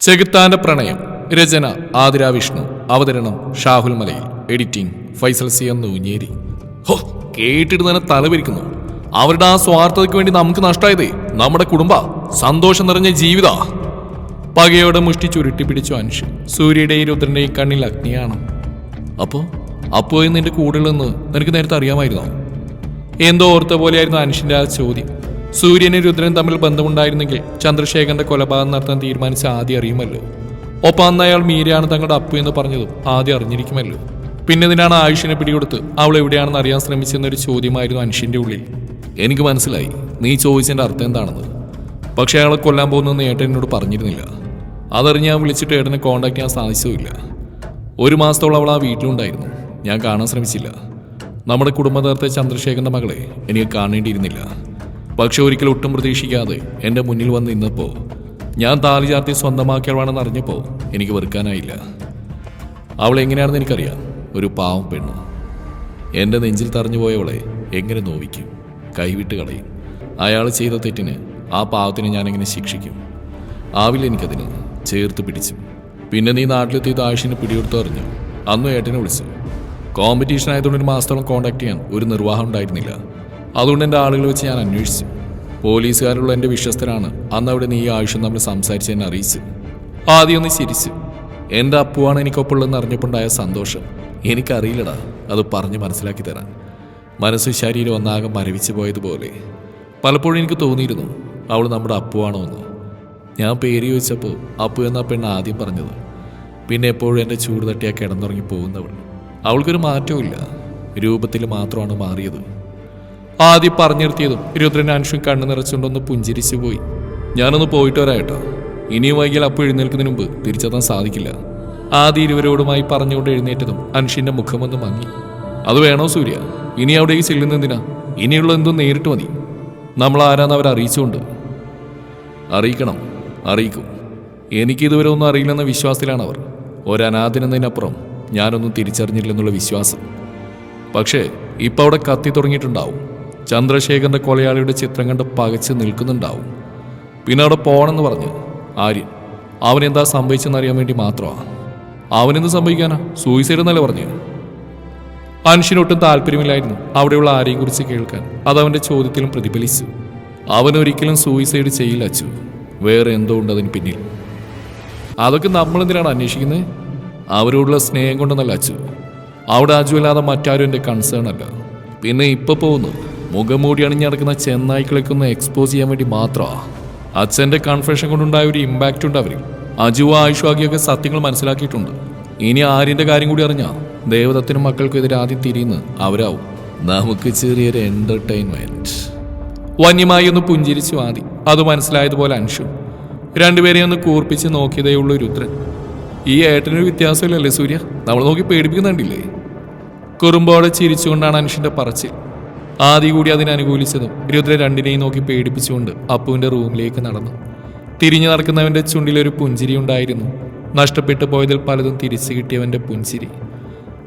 ചെകുത്താന്റെ പ്രണയം രചന ആതിര വിഷ്ണു അവതരണം ഷാഹുൽ മലയിൽ എഡിറ്റിംഗ് ഫൈസൽ സി എന്ന് ഊഞ്ഞേരി ഹോ കേട്ടിട്ട് തന്നെ തലവിരിക്കുന്നു. അവരുടെ ആ സ്വാർത്ഥതയ്ക്ക് വേണ്ടി നമുക്ക് നഷ്ടമായതേ നമ്മുടെ കുടുംബ സന്തോഷം നിറഞ്ഞ ജീവിത. പകയോടെ മുഷ്ടി ചുരുട്ടി പിടിച്ചു അനുഷ് സൂര്യയുടെയും രുദ്രന്റെയും കണ്ണിൽ അഗ്നിയാണ്. അപ്പോ അപ്പോ നിന്റെ കൂടെയുള്ളെന്ന് നിനക്ക് നേരത്തെ അറിയാമായിരുന്നോ? എന്തോ ഓർത്ത പോലെയായിരുന്നു അനുഷിന്റെ ആ ചോദ്യം. സൂര്യനും രുദ്രനും തമ്മിൽ ബന്ധമുണ്ടായിരുന്നെങ്കിൽ ചന്ദ്രശേഖരന്റെ കൊലപാതകം നടത്താൻ തീരുമാനിച്ച ആദ്യം അറിയുമല്ലോ. ഒപ്പം അന്ന് അയാൾ മീരയാണ് തങ്ങളുടെ അപ്പു എന്ന് പറഞ്ഞതും ആദ്യം അറിഞ്ഞിരിക്കുമല്ലോ. പിന്നെ ഇതിനാണ് ആയുഷിനെ പിടികൊടുത്ത് അവൾ എവിടെയാണെന്ന് അറിയാൻ ശ്രമിച്ചെന്നൊരു ചോദ്യമായിരുന്നു അനുഷിന്റെ ഉള്ളിൽ. എനിക്ക് മനസ്സിലായി. നീ ചോദിച്ചതിന്റെ അർത്ഥം എന്താണെന്ന്. പക്ഷെ അയാളെ കൊല്ലാൻ പോകുന്നെന്ന് ഏട്ടൻ എന്നോട് പറഞ്ഞിരുന്നില്ല. അതറിഞ്ഞ് ഞാൻ വിളിച്ചിട്ട് ഏട്ടനെ കോണ്ടാക്ട് ചെയ്യാൻ സാധിച്ചതുമില്ല. ഒരു മാസത്തോളം അവൾ ആ വീട്ടിലുണ്ടായിരുന്നു. ഞാൻ കാണാൻ ശ്രമിച്ചില്ല. നമ്മുടെ കുടുംബ നേരത്തെ ചന്ദ്രശേഖരന്റെ മകളെ എനിക്ക് കാണേണ്ടിയിരുന്നില്ല. പക്ഷെ ഒരിക്കലും ഒട്ടും പ്രതീക്ഷിക്കാതെ എന്റെ മുന്നിൽ വന്ന് നിന്നപ്പോൾ ഞാൻ താലി ചാർത്തി സ്വന്തമാക്കിയവാണെന്ന് അറിഞ്ഞപ്പോൾ എനിക്ക് വെറുക്കാനായില്ല. അവൾ എങ്ങനെയാണെന്ന് എനിക്കറിയാം. ഒരു പാവം പെണ്ണ്. എന്റെ നെഞ്ചിൽ തറഞ്ഞു പോയവളെ എങ്ങനെ നോവിക്കും? കൈവിട്ട് കളയും. അയാൾ ചെയ്ത തെറ്റിന് ആ പാവത്തിനെ ഞാൻ എങ്ങനെ ശിക്ഷിക്കും? ആവില്ല എനിക്കതിന് ചേർത്ത് പിടിച്ചു. പിന്നെ നീ നാട്ടിലെത്തി താഴ്ചനെ പിടികൊടുത്തു അറിഞ്ഞു. അന്നും ഏട്ടനെ വിളിച്ചു. കോമ്പറ്റീഷൻ ആയതുകൊണ്ട് ഒരു മാസത്തോളം കോണ്ടാക്ട് ചെയ്യാൻ ഒരു നിർവാഹം ഉണ്ടായിരുന്നില്ല. അതുകൊണ്ട് എന്റെ ആളുകൾ വെച്ച് ഞാൻ അന്വേഷിച്ചു. പോലീസുകാരുള്ള എന്റെ വിശ്വസ്തരാണ് അന്ന് അവിടെ നീ ഈ നമ്മൾ തമ്മിൽ സംസാരിച്ച് എന്നെ അറിയിച്ചു ആദ്യം ഒന്ന് ചിരിച്ചു. എന്റെ അപ്പുവാണ് എനിക്കൊപ്പമുള്ളതെന്ന് അറിഞ്ഞപ്പോണ്ടായ സന്തോഷം. എനിക്കറിയില്ലടാ അത് പറഞ്ഞ് മനസ്സിലാക്കി തരാൻ. മനസ്സ് ശരീരം ഒന്നാകെ മരവിച്ചു പോയതുപോലെ. പലപ്പോഴും എനിക്ക് തോന്നിയിരുന്നു അവൾ നമ്മുടെ അപ്പുവാണോ എന്ന്. ഞാൻ പേര് ചോദിച്ചപ്പോൾ അപ്പു എന്ന പെണ്ണ് ആദ്യം പറഞ്ഞത് പിന്നെ എപ്പോഴും എന്റെ ചൂട് തട്ടിയാ കിടന്നുറങ്ങി പോകുന്നവൾ. അവൾക്കൊരു മാറ്റവും രൂപത്തിൽ മാത്രമാണ് മാറിയത്. ആദ്യം പറഞ്ഞു നിർത്തിയതും രുദ്രൻ അൻഷും കണ്ണു നിറച്ചുകൊണ്ടൊന്ന് പുഞ്ചിരിച്ചു പോയി. ഞാനൊന്ന് പോയിട്ട് വരാട്ടോ ഇനിയും വൈകിയാൽ അപ്പോൾ എഴുന്നേൽക്കുന്നതിന് മുമ്പ് തിരിച്ചെത്താൻ സാധിക്കില്ല. ആദ്യം ഇരുവരോടുമായി പറഞ്ഞുകൊണ്ട് എഴുന്നേറ്റതും അൻഷിന്റെ മുഖമൊന്ന് മങ്ങി. അത് വേണോ സൂര്യ? ഇനി അവിടേക്ക് ചെല്ലുന്നെന്തിനാ ഇനിയുള്ള എന്തും നേരിട്ട് മതി. നമ്മൾ ആരാന്ന് അവർ അറിയിച്ചുകൊണ്ട്. അറിയിക്കണം. അറിയിക്കും. എനിക്കിതുവരെ ഒന്നും അറിയില്ലെന്ന വിശ്വാസത്തിലാണ് അവർ ഒരനാഥനെന്നതിനപ്പുറം ഞാനൊന്നും തിരിച്ചറിഞ്ഞില്ലെന്നുള്ള വിശ്വാസം. പക്ഷേ ഇപ്പം അവിടെ കത്തി തുടങ്ങിയിട്ടുണ്ടാവും. ചന്ദ്രശേഖരന്റെ കൊലയാളിയുടെ ചിത്രം കണ്ട് പകച്ച് നിൽക്കുന്നുണ്ടാവും. പിന്നെ അവിടെ പോകണമെന്ന് പറഞ്ഞു. ആര്യൻ അവനെന്താ സംഭവിച്ചെന്നറിയാൻ വേണ്ടി മാത്രമാണ് അവനെന്ത് സംഭവിക്കാനാ? സൂയിസൈഡ് എന്നല്ലേ പറഞ്ഞു? അനുഷ്യനൊട്ടും താല്പര്യമില്ലായിരുന്നു അവിടെയുള്ള ആരെയും കുറിച്ച് കേൾക്കാൻ. അത് അവന്റെ ചോദ്യത്തിലും പ്രതിഫലിച്ചു. അവൻ ഒരിക്കലും സൂയിസൈഡ് ചെയ്യില്ല അച്ചു വേറെ എന്തോ ഉണ്ട് അതിന് പിന്നിൽ. അതൊക്കെ നമ്മളെന്തിനാണ് അന്വേഷിക്കുന്നത് അവരോടുള്ള സ്നേഹം കൊണ്ടെന്നല്ല അച്ചു. അവിടെ അജു അല്ലാതെ മറ്റാരും എന്റെ കൺസേൺ അല്ല. പിന്നെ ഇപ്പോൾ പോകുന്നു. മുഖംമൂടി അണിഞ്ഞ് നടക്കുന്ന ചെന്നായ്ക്കളൊക്കെ ഒന്ന് എക്സ്പോസ് ചെയ്യാൻ വേണ്ടി മാത്രമാ അച്ഛന്റെ കൺഫെഷൻ കൊണ്ടുണ്ടായ ഒരു ഇമ്പാക്റ്റ് ഉണ്ട് അവർ അജുവ ആയുഷ്വാഗിയൊക്കെ സത്യങ്ങൾ മനസ്സിലാക്കിയിട്ടുണ്ട്. ഇനി ആര്യന്റെ കാര്യം കൂടി അറിഞ്ഞാൽ ദേവദത്തിനും മക്കൾക്കും എതിരെ ആദ്യം തിരിയുന്ന അവരാവും. നമുക്ക് ചെറിയൊരു എന്റർടൈൻമെന്റ് വന്യമായി ഒന്ന് പുഞ്ചിരിച്ചു ആദി. അത് മനസ്സിലായതുപോലെ അൻഷു. രണ്ടുപേരെയും ഒന്ന് കൂർപ്പിച്ച് നോക്കിയതേ ഉള്ളൂ രുദ്രൻ. ഈ ഏട്ടനൊരു വ്യത്യാസമില്ലല്ലേ സൂര്യ? നമ്മൾ നോക്കി പേടിപ്പിക്കുന്നുണ്ടില്ലേ? കുറുമ്പോടെ ചിരിച്ചുകൊണ്ടാണ് അനുഷിന്റെ പറച്ചിൽ. ആദ്യ കൂടി അതിനെ അനുകൂലിച്ചതും രുദ്ര രണ്ടിനെയും നോക്കി പേടിപ്പിച്ചുകൊണ്ട് അപ്പുവിന്റെ റൂമിലേക്ക് നടന്നു. തിരിഞ്ഞു നടക്കുന്നവന്റെ ചുണ്ടിലൊരു പുഞ്ചിരി ഉണ്ടായിരുന്നു. നഷ്ടപ്പെട്ടു പോയതിൽ പലതും തിരിച്ചു കിട്ടിയവന്റെ പുഞ്ചിരി.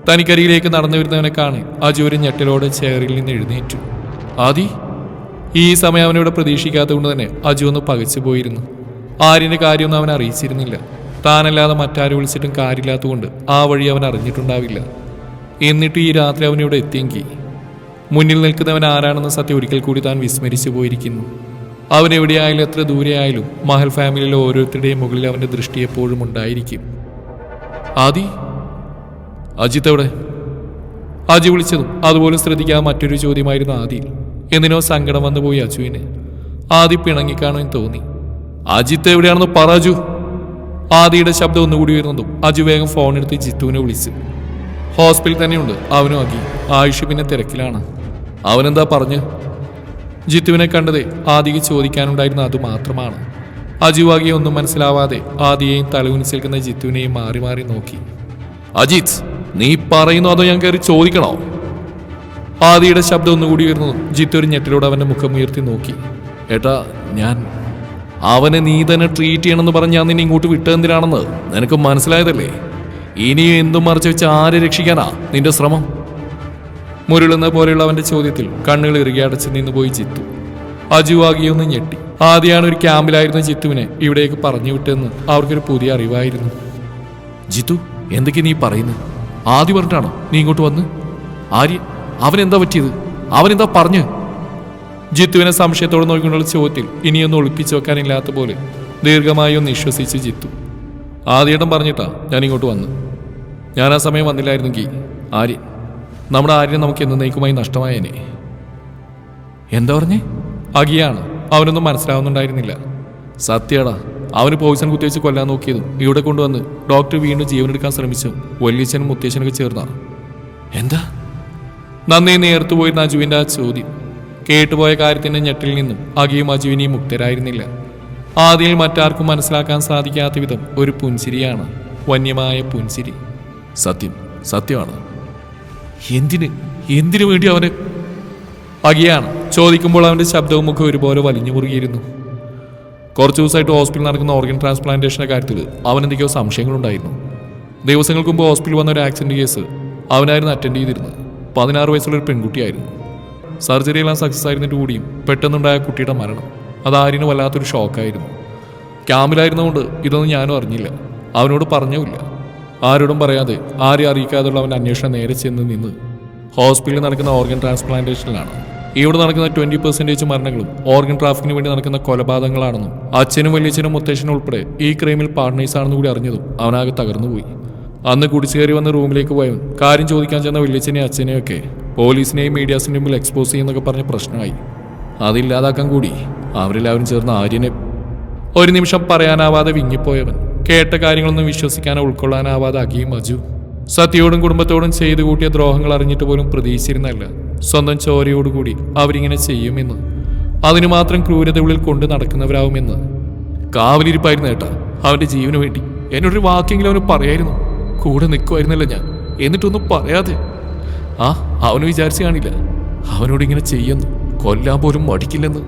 തനിക്കരികിലേക്ക് നടന്നു വരുന്നവനെ കാണി അജു ഒരു ഞെട്ടലോടെ ചെയറിൽ നിന്ന് എഴുന്നേറ്റു. ആദി? ഈ സമയം അവനിവിടെ പ്രതീക്ഷിക്കാത്തതുകൊണ്ട് തന്നെ അജു ഒന്ന് പകച്ചു പോയിരുന്നു. ആര്യന്റെ കാര്യമൊന്നും അവൻ അറിയിച്ചിരുന്നില്ല. താനല്ലാതെ മറ്റാരും വിളിച്ചിട്ടും കാര്യമില്ലാത്തതുകൊണ്ട് ആ വഴി അവൻ അറിഞ്ഞിട്ടുണ്ടാവില്ല. എന്നിട്ട് ഈ രാത്രി അവനിവിടെ എത്തിയെങ്കിൽ മുന്നിൽ നിൽക്കുന്നവൻ ആരാണെന്ന സത്യം ഒരിക്കൽ കൂടി താൻ വിസ്മരിച്ചു പോയിരിക്കുന്നു. അവൻ എവിടെയായാലും എത്ര ദൂരെയായാലും മഹൽ ഫാമിലിയിലെ ഓരോരുത്തരുടെയും മുകളിൽ അവന്റെ ദൃഷ്ടി എപ്പോഴും ഉണ്ടായിരിക്കും. ആദി അജിത്ത് എവിടെ? അജി വിളിച്ചതും അതുപോലും ശ്രദ്ധിക്കാതെ മറ്റൊരു ചോദ്യമായിരുന്നു ആദി. എന്തിനോ സങ്കടം വന്നുപോയി അജുവിന്. ആദി പിണങ്ങിക്കാണും തോന്നി. അജിത്ത് എവിടെയാണെന്ന് പറ ആദിയുടെ ശബ്ദം ഒന്നുകൂടി വരുന്നതും അജു വേഗം ഫോൺ എടുത്ത് ജിത്തുവിനെ വിളിച്ചു. ഹോസ്പിറ്റലിൽ തന്നെയുണ്ട്. അവനും അഗി. ആയുഷ് പിന്നെ തിരക്കിലാണ്. അവനെന്താ പറഞ്ഞ്? ജിത്തുവിനെ കണ്ടതേ ആദിക്ക് ചോദിക്കാനുണ്ടായിരുന്ന അത് മാത്രമാണ്. അജുവാകിയെ ഒന്നും മനസ്സിലാവാതെ ആദിയെയും തലകുനിച്ച് നിൽക്കുന്ന ജിത്തുവിനെയും മാറി മാറി നോക്കി. അജിത് നീ പറയുന്നു അതോ ഞാൻ കയറി ചോദിക്കണോ? ആദിയുടെ ശബ്ദം ഒന്നുകൂടി വരുന്നു ജിത്തു ഒരു ഞെട്ടിലൂടെ അവന്റെ മുഖം ഉയർത്തി നോക്കി. ഏട്ടാ ഞാൻ അവനെ നീ തന്നെ ട്രീറ്റ് ചെയ്യണമെന്ന് പറഞ്ഞ് ഞാൻ നിന്നെ ഇങ്ങോട്ട് വിട്ടതെന്തിനാണെന്ന് നിനക്ക് മനസ്സിലായതല്ലേ? ഇനിയും എന്തും മറച്ചു വെച്ച് ആരെ രക്ഷിക്കാനാ നിന്റെ ശ്രമം? മുരുളുന്ന പോലെയുള്ള അവന്റെ ചോദ്യത്തിൽ കണ്ണുകൾ ഇറുകി അടച്ച് നിന്ന് പോയി ചിത്തു അജുവാകിയൊന്ന് ഞെട്ടി. ആദ്യമാണ് ഒരു ക്യാമ്പിലായിരുന്ന ജിത്തുവിനെ ഇവിടേക്ക് പറഞ്ഞു വിട്ടെന്ന് അവർക്കൊരു പുതിയ അറിവായിരുന്നു. ജിത്തു എന്തൊക്കെ നീ പറയുന്നത് ആദ്യം പറഞ്ഞിട്ടാണോ നീ ഇങ്ങോട്ട് വന്ന്? ആര്യ അവനെന്താ പറ്റിയത്? അവനെന്താ പറഞ്ഞു? ജിത്തുവിനെ സംശയത്തോടെ നോക്കിക്കൊണ്ടുള്ള ചോദ്യത്തിൽ ഇനിയൊന്നും ഒളിപ്പിച്ചു വെക്കാനില്ലാത്ത പോലെ ദീർഘമായി ഒന്ന് വിശ്വസിച്ച് ജിത്തു. ആദ്യം പറഞ്ഞിട്ടാ ഞാൻ ഇങ്ങോട്ട് വന്നു. ഞാൻ ആ സമയം വന്നില്ലായിരുന്നെങ്കിൽ ആര്യൻ നമ്മുടെ ആര്യം നമുക്ക് എന്നേക്കുമായി നഷ്ടമായേനെ. എന്താ പറഞ്ഞേ? അകിയാണ് അവനൊന്നും മനസ്സിലാവുന്നുണ്ടായിരുന്നില്ല. സത്യടാ അവന് പോയിസൺ കുത്തിവെച്ച് കൊല്ലാൻ നോക്കിയതും ഇവിടെ കൊണ്ടുവന്ന് ഡോക്ടർ വീണ്ടും ജീവനെടുക്കാൻ ശ്രമിച്ചു. വല്യച്ഛനും മുത്തച്ഛനൊക്കെ ചേർന്ന. എന്താ? നന്ദി നേർത്തു പോയിരുന്ന അജുവിന്റെ ആ ചോദ്യം. കേട്ടുപോയ കാര്യത്തിന്റെ ഞെട്ടിൽ നിന്നും അകിയും അജുവിനെയും മുക്തരായിരുന്നില്ല. ആദ്യയിൽ മറ്റാർക്കും മനസ്സിലാക്കാൻ സാധിക്കാത്ത വിധം ഒരു പുൻചിരിയാണ് വന്യമായ പുൻചിരി സത്യം സത്യമാണ്. എന്തിന്? എന്തിനു വേണ്ടി അവന് അകിയാണ്? ചോദിക്കുമ്പോൾ അവന്റെ ശബ്ദവും മുഖം ഒരുപോലെ വലിഞ്ഞു മുറുകിയിരുന്നു. കുറച്ച് ദിവസമായിട്ട് ഹോസ്പിറ്റലിൽ നടക്കുന്ന ഓർഗൻ ട്രാൻസ്പ്ലാന്റേഷന്റെ കാര്യത്തിൽ അവൻ എന്തൊക്കെയോ സംശയങ്ങളുണ്ടായിരുന്നു. ദിവസങ്ങൾക്ക് മുമ്പ് ഹോസ്പിറ്റലിൽ വന്ന ഒരു ആക്സിഡന്റ് കേസ് അവനായിരുന്നു അറ്റൻഡ് ചെയ്തിരുന്നത്. പതിനാറ് വയസ്സുള്ള ഒരു പെൺകുട്ടിയായിരുന്നു. സർജറിയെല്ലാം സക്സസ് ആയിരുന്നിട്ട് കൂടിയും പെട്ടെന്നുണ്ടായ കുട്ടിയുടെ മരണം. അത് വല്ലാത്തൊരു ഷോക്കായിരുന്നു ക്യാമ്പിലായിരുന്നുകൊണ്ട് ഇതൊന്നും ഞാനും അറിഞ്ഞില്ല. അവനോട് പറഞ്ഞുമില്ല. ആരോടും പറയാതെ ആരെയും അറിയിക്കാതെയുള്ള അവൻ അന്വേഷണം നേരെ ചെന്ന് നിന്ന് ഹോസ്പിറ്റലിൽ നടക്കുന്ന ഓർഗൻ ട്രാൻസ്പ്ലാന്റേഷനിലാണ്. ഇവിടെ നടക്കുന്ന ട്വന്റി പെർസെന്റേജ് മരണങ്ങളും ഓർഗൻ ട്രാഫിക്കിന് വേണ്ടി നടക്കുന്ന കൊലപാതകങ്ങളാണെന്നും അച്ഛനും വലിയച്ഛനും മുത്തച്ഛനും ഉൾപ്പെടെ ഈ ക്രൈമിൽ പാർട്ട്നേഴ്സ് ആണെന്ന് കൂടി അറിഞ്ഞതും അവനാകെ തകർന്നുപോയി അന്ന് കുടിച്ചു കയറി വന്ന റൂമിലേക്ക് പോയവൻ കാര്യം ചോദിക്കാൻ ചെന്ന വലിയച്ഛനെയും അച്ഛനെയൊക്കെ പോലീസിനെയും മീഡിയാസിന്റെ മുമ്പിൽ എക്സ്പോസ് ചെയ്യുന്നൊക്കെ പറഞ്ഞ് പ്രശ്നമായി. അതില്ലാതാക്കാൻ കൂടി അവരെല്ലാവരും ചേർന്ന് ആര്യനെ ഒരു നിമിഷം പറയാനാവാതെ വിങ്ങിപ്പോയവൻ കേട്ട കാര്യങ്ങളൊന്നും വിശ്വസിക്കാനോ ഉൾക്കൊള്ളാനാവാതെ അകിയും മജു സത്യയോടും കുടുംബത്തോടും ചെയ്തു കൂട്ടിയ ദ്രോഹങ്ങൾ അറിഞ്ഞിട്ട് പോലും പ്രതീക്ഷിച്ചിരുന്നല്ല. സ്വന്തം ചോരയോടുകൂടി അവരിങ്ങനെ ചെയ്യുമെന്ന്. അതിനു മാത്രം ക്രൂരത ഉള്ളിൽ കൊണ്ട് നടക്കുന്നവരാവുമെന്ന്. കാവലിരിപ്പായിരുന്നു ഏട്ടാ. അവന്റെ ജീവന് വേണ്ടി. എന്നൊരു വാക്കെങ്കിലും അവന് പറയായിരുന്നു. കൂടെ നിൽക്കുമായിരുന്നല്ല ഞാൻ. എന്നിട്ടൊന്നും പറയാതെ. ആ അവന് വിചാരിച്ചു കാണില്ല. അവനോട് ഇങ്ങനെ ചെയ്യുന്നു. കൊല്ലാൻ പോലും മടിക്കില്ലെന്ന്.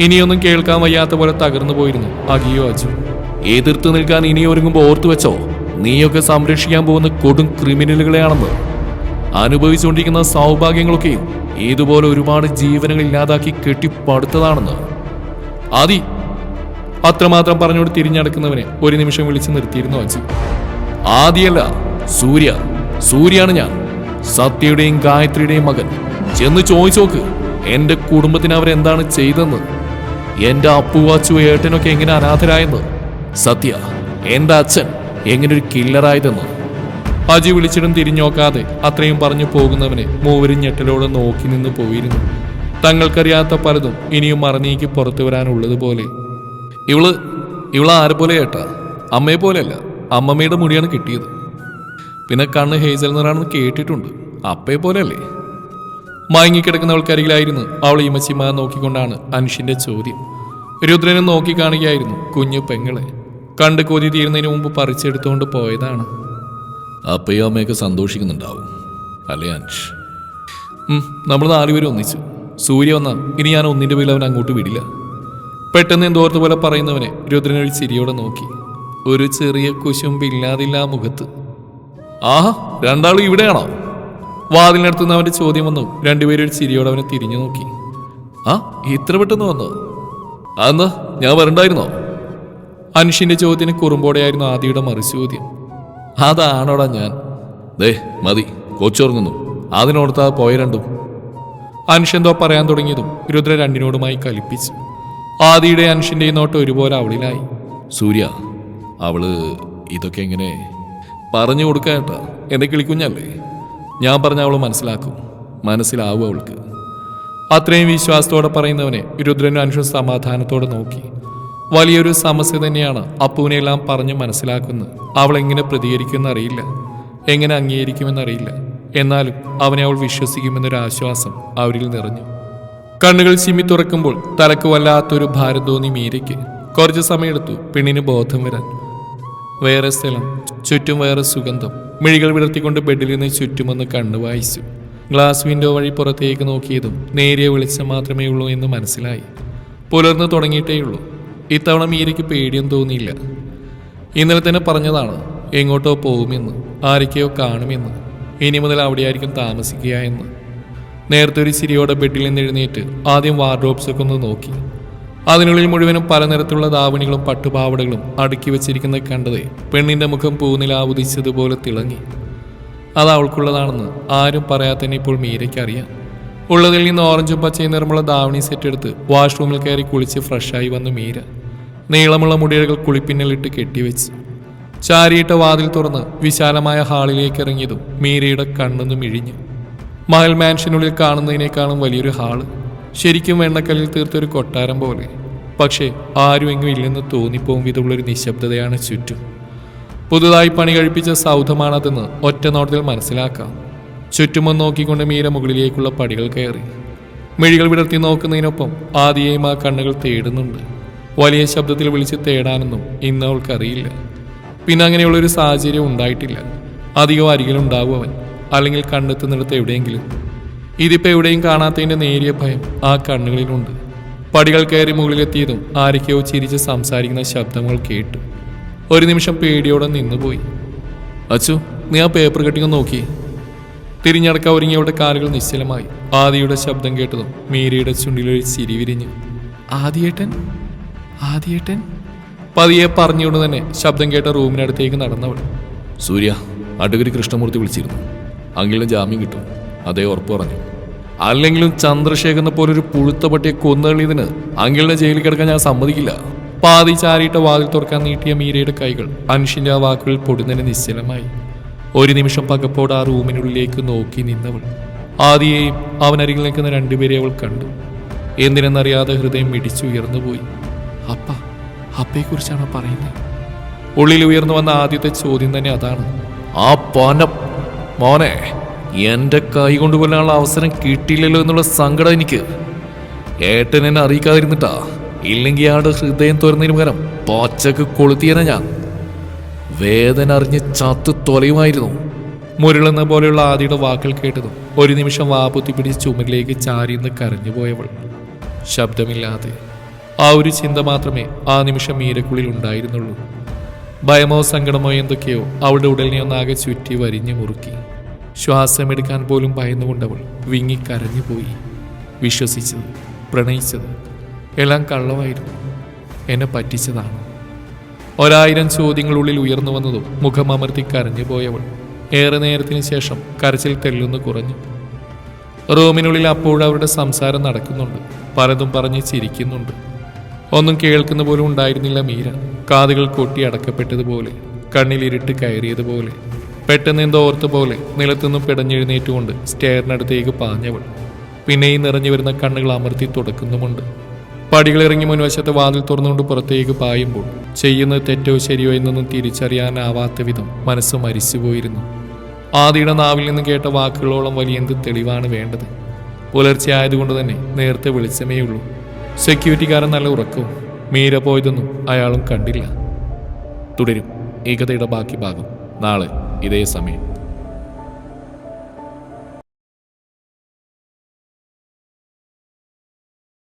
ഇനിയൊന്നും കേൾക്കാൻ വയ്യാത്ത പോലെ തകർന്നു പോയിരുന്നു അകിയോ അജു. എതിർത്ത് നിൽക്കാൻ ഇനി ഒരുങ്ങുമ്പോൾ ഓർത്തു വെച്ചോ? നീയൊക്കെ സംരക്ഷിക്കാൻ പോകുന്ന കൊടും ക്രിമിനലുകളെയാണെന്ന്. അനുഭവിച്ചുകൊണ്ടിരിക്കുന്ന സൗഭാഗ്യങ്ങളൊക്കെയും ഇതുപോലെ ഒരുപാട് ജീവനങ്ങൾ ഇല്ലാതാക്കി കെട്ടിപ്പടുത്തതാണെന്ന്. ആദി അത്രമാത്രം പറഞ്ഞോട് തിരിഞ്ഞടക്കുന്നവനെ ഒരു നിമിഷം വിളിച്ചു നിർത്തിയിരുന്നു അജി. ആദിയല്ല സൂര്യ. സൂര്യാണ് ഞാൻ. സത്യയുടെയും ഗായത്രിയുടെയും മകൻ. ചെന്ന് ചോദിച്ചു നോക്ക് എന്റെ കുടുംബത്തിന് അവരെന്താണ് ചെയ്തെന്ന് എന്റെ അപ്പുവാച്ചു ഏട്ടനൊക്കെ എങ്ങനെ അനാഥരായെന്ന്? സത്യ എന്റെ അച്ഛൻ എങ്ങനൊരു കില്ലറായതെന്ന് അജി വിളിച്ചിടും തിരിഞ്ഞോക്കാതെ അത്രയും പറഞ്ഞു പോകുന്നവനെ മൂവരും ഞെട്ടലോടെ നോക്കി നിന്ന് പോയിരുന്നു. തങ്ങൾക്കറിയാത്ത പലതും ഇനിയും മറന്നീക്ക് പുറത്തു വരാനുള്ളതുപോലെ ഇവൾ ഇവൾ ആരെ പോലെ ഏട്ടാ? അമ്മയെ പോലെയല്ല അമ്മമ്മയുടെ മുടിയാണ് കിട്ടിയത്. പിന്നെ കണ്ണ് ഹേസൽ നിറാണെന്ന് കേട്ടിട്ടുണ്ട് അപ്പയെ പോലെയല്ലേ? മയങ്ങിക്കിടക്കുന്നവൾക്കരികിലായിരുന്നു അവൾ ഈമച്ചിമാ നോക്കിക്കൊണ്ടാണ് അനുഷിന്റെ ചോദ്യം. രുദ്രനെ നോക്കി കാണുകയായിരുന്നു കുഞ്ഞു പെങ്ങളെ. കണ്ട് കൊതി തീരുന്നതിന് മുമ്പ് പറിച്ചെടുത്തുകൊണ്ട് പോയതാണ്. അപ്പയും അമ്മയൊക്കെ സന്തോഷിക്കുന്നുണ്ടാവും. അല്ലേ അൻഷ്? നമ്മൾ നാലുപേരും ഒന്നിച്ചു. സൂര്യ വന്ന ഇനി ഞാൻ ഒന്നിന്റെ പേരിൽ അവൻ അങ്ങോട്ട് വിടില്ല. പെട്ടെന്ന് എന്തോർത്ത് പോലെ പറയുന്നവനെ രുദ്രൻ ഒരു ചിരിയോടെ നോക്കി. ഒരു ചെറിയ കുശുമ്പില്ലാതില്ല ആ മുഖത്ത്. ആഹാ രണ്ടാളും ഇവിടെയാണോ? വാതിലിനടുത്തുനിന്ന് അവന്റെ ചോദ്യം വന്നു. രണ്ടുപേരും ഒരു ചിരിയോടെ അവനെ തിരിഞ്ഞു നോക്കി. ആ ഇത്ര പെട്ടെന്ന് വന്നോ? അന്ന് ഞാൻ വരണ്ടായിരുന്നോ? അനുഷിന്റെ ചോദ്യത്തിന് കുറുമ്പോടെയായിരുന്നു ആദിയുടെ മറുചോദ്യം. അതാണോടാ ഞാൻ? ദേ മതി കൊച്ചുറങ്ങുന്നു. അതിനോർത്താ പോയ രണ്ടും. അനുഷ് എന്തോ പറയാൻ തുടങ്ങിയതും രുദ്ര രണ്ടിനോടുമായി കലിപ്പിച്ചു. ആദിയുടെ അനുഷിന്റെ നോട്ട് ഒരുപോലെ അവളിലായി. സൂര്യ അവൾ ഇതൊക്കെ എങ്ങനെ? പറഞ്ഞു കൊടുക്കാട്ടാ എന്നെ കിളിക്കുഞ്ഞല്ലേ? ഞാൻ പറഞ്ഞ അവൾ മനസ്സിലാക്കും. മനസ്സിലാവും അവൾക്ക്. അത്രയും വിശ്വാസത്തോടെ പറയുന്നവനെ രുദ്രനും അനുഷും സമാധാനത്തോടെ നോക്കി. വലിയൊരു സമസ്യ തന്നെയാണ് അപ്പുവിനെ എല്ലാം പറഞ്ഞ് മനസ്സിലാക്കുന്നത്. അവൾ എങ്ങനെ പ്രതികരിക്കുമെന്ന് അറിയില്ല എങ്ങനെ അംഗീകരിക്കുമെന്നറിയില്ല. എന്നാലും അവനെ അവൾ വിശ്വസിക്കുമെന്നൊരു ആശ്വാസം അവരിൽ നിറഞ്ഞു. കണ്ണുകൾ ചിമ്മി തുറക്കുമ്പോൾ തലക്ക് വല്ലാത്തൊരു ഭാരം തോന്നി മീരയ്ക്ക്. കുറച്ച് സമയമെടുത്തു പെണ്ണിന് ബോധം വരാൻ. വേറെ സ്ഥലം ചുറ്റും വേറെ സുഗന്ധം. മിഴികൾ വിടർത്തിക്കൊണ്ട് ബെഡിൽ നിന്ന് ചുറ്റുമെന്ന് കണ്ണു വായിച്ചു. ഗ്ലാസ് വിൻഡോ വഴി പുറത്തേക്ക് നോക്കിയതും നേരിയ വെളിച്ചം മാത്രമേ ഉള്ളൂ എന്ന് മനസ്സിലായി. പുലർന്നു തുടങ്ങിയിട്ടേയുള്ളൂ. ഇത്തവണ മീരയ്ക്ക് പേടിയും തോന്നിയില്ല. ഇന്നലെ തന്നെ പറഞ്ഞതാണ് എങ്ങോട്ടോ പോകുമെന്ന് ആരൊക്കെയോ കാണുമെന്ന്. ഇനി മുതൽ അവിടെയായിരിക്കും താമസിക്കുക എന്ന്. നേരത്തെ ഒരു ചിരിയോടെ ബെഡിൽ നിന്ന് എഴുന്നേറ്റ് ആദ്യം വാർഡ്രോബ്സൊക്കെ ഒന്ന് നോക്കി. അതിനുള്ളിൽ മുഴുവനും പല നിറത്തിലുള്ള ദാവണികളും പട്ടുപാവടകളും അടുക്കി വെച്ചിരിക്കുന്നത് കണ്ടത് പെണ്ണിന്റെ മുഖം പൂനിലാവുദിച്ചതുപോലെ തിളങ്ങി. അത് അവൾക്കുള്ളതാണെന്ന് ആരും പറയാത്തന്നെ ഇപ്പോൾ മീരയ്ക്കറിയാം. ഉള്ളതിൽ നിന്ന് ഓറഞ്ചും പച്ചയും നിറമുള്ള ദാവണി സെറ്റ് എടുത്ത് വാഷ്റൂമിൽ കയറി കുളിച്ച് ഫ്രഷായി വന്നു മീര. നീളമുള്ള മുടിയകൾ കുളിപ്പിന്നലിട്ട് കെട്ടിവെച്ച്. ചാരിയിട്ട വാതിൽ തുറന്ന് വിശാലമായ ഹാളിലേക്ക് ഇറങ്ങിയതും മീരയുടെ കണ്ണൊന്നും ഇഴിഞ്ഞു മഹൽ മാൻഷനുള്ളിൽ കാണുന്നതിനേക്കാളും വലിയൊരു ഹാൾ. ശരിക്കും വെണ്ണക്കല്ലിൽ തീർത്തൊരു കൊട്ടാരം പോലെ. പക്ഷേ ആരും എങ്ങും ഇല്ലെന്ന് തോന്നിപ്പോവും വിധമുള്ളൊരു നിശബ്ദതയാണ് ചുറ്റും. പുതുതായി പണി കഴിപ്പിച്ച സൗധമാണതെന്ന് ഒറ്റ നോട്ടത്തിൽ മനസ്സിലാക്കാം. ചുറ്റുമൊന്ന് നോക്കിക്കൊണ്ട് മീര മുകളിലേക്കുള്ള പടികൾ കയറി. മിഴികൾ വിടർത്തി നോക്കുന്നതിനൊപ്പം ആദ്യയും ആ കണ്ണുകൾ തേടുന്നുണ്ട്. വലിയ ശബ്ദത്തിൽ വിളിച്ച് തേടാനൊന്നും ഇന്ന് അവൾക്കറിയില്ല. പിന്നെ അങ്ങനെയുള്ള ഒരു സാഹചര്യം ഉണ്ടായിട്ടില്ല. അധികം അരികിലുണ്ടാവും അവൻ. അല്ലെങ്കിൽ കണ്ടെത്തുന്നിടത്ത് എവിടെയെങ്കിലും. ഇതിപ്പോൾ എവിടെയും കാണാത്തതിന്റെ നേരിയ ഭയം ആ കണ്ണുകളിലുണ്ട്. പടികൾ കയറി മുകളിലെത്തിയതും ആരൊക്കെയോ ചിരിച്ച് സംസാരിക്കുന്ന ശബ്ദങ്ങൾ കേട്ടു. ഒരു നിമിഷം പേടിയോടെ നിന്നുപോയി. അച്ചു നീ ആ പേപ്പർ കട്ടിങ് നോക്കി. തിരിഞ്ഞടക്ക ഒരുങ്ങിയവളുടെ കാലുകൾ നിശ്ചലമായി. ആദിയുടെ ശബ്ദം കേട്ടതും മീരയുടെ ചുണ്ടിലൊരു ചിരി വിരിഞ്ഞു. ആദിയേട്ടൻ? ആദിയേട്ടൻ? പതിയെ പറഞ്ഞുകൊണ്ട് തന്നെ ശബ്ദം കേട്ട റൂമിനടുത്തേക്ക് നടന്നവൾ. സൂര്യ അടുകരി കൃഷ്ണമൂർത്തി വിളിച്ചിരുന്നു. അങ്കിലും ജാമ്യം കിട്ടും. അതേ ഉറപ്പ് പറഞ്ഞു. അല്ലെങ്കിലും ചന്ദ്രശേഖരനെ പോലൊരു പുഴുത്ത പട്ടിയെ കൊന്നുകളിയതിന് അങ്കിളിനെ ജയിലിൽ കിടക്കാൻ ഞാൻ സമ്മതിക്കില്ല. പാതി ചാരിയിട്ട വാതിൽ തുറക്കാൻ നീട്ടിയ മീരയുടെ കൈകൾ അനുഷിന്റെ ആ വാക്കുകളിൽ പൊടുന്നതിന് നിശ്ചലമായി. ഒരു നിമിഷം പകപ്പോട് ആ റൂമിനുള്ളിലേക്ക് നോക്കി നിന്നവൾ. ആദിയെയും അവനരികിൽ നിൽക്കുന്ന രണ്ടുപേരെ അവൾ കണ്ടു. എന്തിനെന്നറിയാതെ ഹൃദയം മിടിച്ചുയർന്നുപോയി അപ്പ അപ്പയെക്കുറിച്ചാണോ പറയുന്നത്? ഉള്ളിൽ ഉയർന്നു വന്ന ആദ്യത്തെ ചോദ്യം തന്നെ അതാണ്. ആ പോന മോനെ എന്റെ കൈ കൊണ്ടു കൊല്ലാനുള്ള അവസരം കിട്ടിയില്ലല്ലോ എന്നുള്ള സങ്കടം എനിക്ക്. ഏട്ടൻ എന്നെ അറിയിക്കാതിരുന്നിട്ടാ. ഇല്ലെങ്കിൽ ആട് ഹൃദയം തുറന്നതിന് പകരം പച്ചക്ക് കൊളുത്തിയന ഞാൻ. വേദന അറിഞ്ഞ് ചത്തു തൊലയുമായിരുന്നു. മുരളെന്ന പോലെയുള്ള ആദിയുടെ വാക്കുകൾ കേട്ടതും ഒരു നിമിഷം വാപുത്തി പിടിച്ച് ചുമരിലേക്ക് ചാരിന്ന് കരഞ്ഞുപോയവൾ. ശബ്ദമില്ലാതെ ആ ഒരു ചിന്ത മാത്രമേ ആ നിമിഷം മീരക്കുള്ളിൽ ഉണ്ടായിരുന്നുള്ളൂ. ഭയമോ സങ്കടമോ എന്തൊക്കെയോ അവളുടെ ഉടലിനെ ഒന്നാകെ ചുറ്റി വരിഞ്ഞു മുറുക്കി. ശ്വാസമെടുക്കാൻ പോലും ഭയന്നുകൊണ്ടവൾ വിങ്ങി കരഞ്ഞുപോയി വിശ്വസിച്ചത് പ്രണയിച്ചത് എല്ലാം കള്ളമായിരുന്നു. എന്നെ പറ്റിച്ചതാണ്. ഒരായിരം ചോദ്യങ്ങളുള്ളിൽ ഉയർന്നു വന്നതും മുഖമമർത്തി കരഞ്ഞു പോയവൾ ഏറെ നേരത്തിന് ശേഷം കരച്ചിൽ തെല്ലുന്നു കുറഞ്ഞു. റൂമിനുള്ളിൽ അപ്പോഴും അവരുടെ സംസാരം നടക്കുന്നുണ്ട്. പലതും പറഞ്ഞ് ചിരിക്കുന്നുണ്ട്. ഒന്നും കേൾക്കുന്ന പോലും ഉണ്ടായിരുന്നില്ല മീര. കാതുകൾ കൊട്ടി അടക്കപ്പെട്ടതുപോലെ കണ്ണിൽ ഇരുട്ട് കയറിയതുപോലെ പെട്ടെന്ന് എന്തോ ഓർത്ത പോലെ നിലത്തുനിന്നും പിടഞ്ഞെഴുന്നേറ്റുകൊണ്ട് സ്റ്റെയറിനടുത്തേക്ക് പാഞ്ഞവൾ. പിന്നെയും നിറഞ്ഞു വരുന്ന കണ്ണുകൾ അമർത്തി തുടക്കുന്നുമുണ്ട്. പടികളിറങ്ങി മുൻവശത്തെ വാതിൽ തുറന്നുകൊണ്ട് പുറത്തേക്ക് പായുമ്പോൾ ചെയ്യുന്നത് തെറ്റോ ശരിയോ എന്നൊന്നും തിരിച്ചറിയാനാവാത്ത വിധം മനസ്സ് മരിച്ചുപോയിരുന്നു. ആദിയുടെ നാവിൽ നിന്ന് കേട്ട വാക്കുകളോളം വലിയ എന്ത് തെളിവാണ് വേണ്ടത്? പുലർച്ചെ ആയതുകൊണ്ട് തന്നെ നേരത്തെ വെളിച്ചമേ ഉള്ളൂ സെക്യൂരിറ്റിക്കാരൻ നല്ല ഉറക്കവും മീര പോയതൊന്നും അയാളും കണ്ടില്ല. തുടരും. ഏകതയുടെ ബാക്കി ഭാഗം. നാളെ ഇതേ സമയം.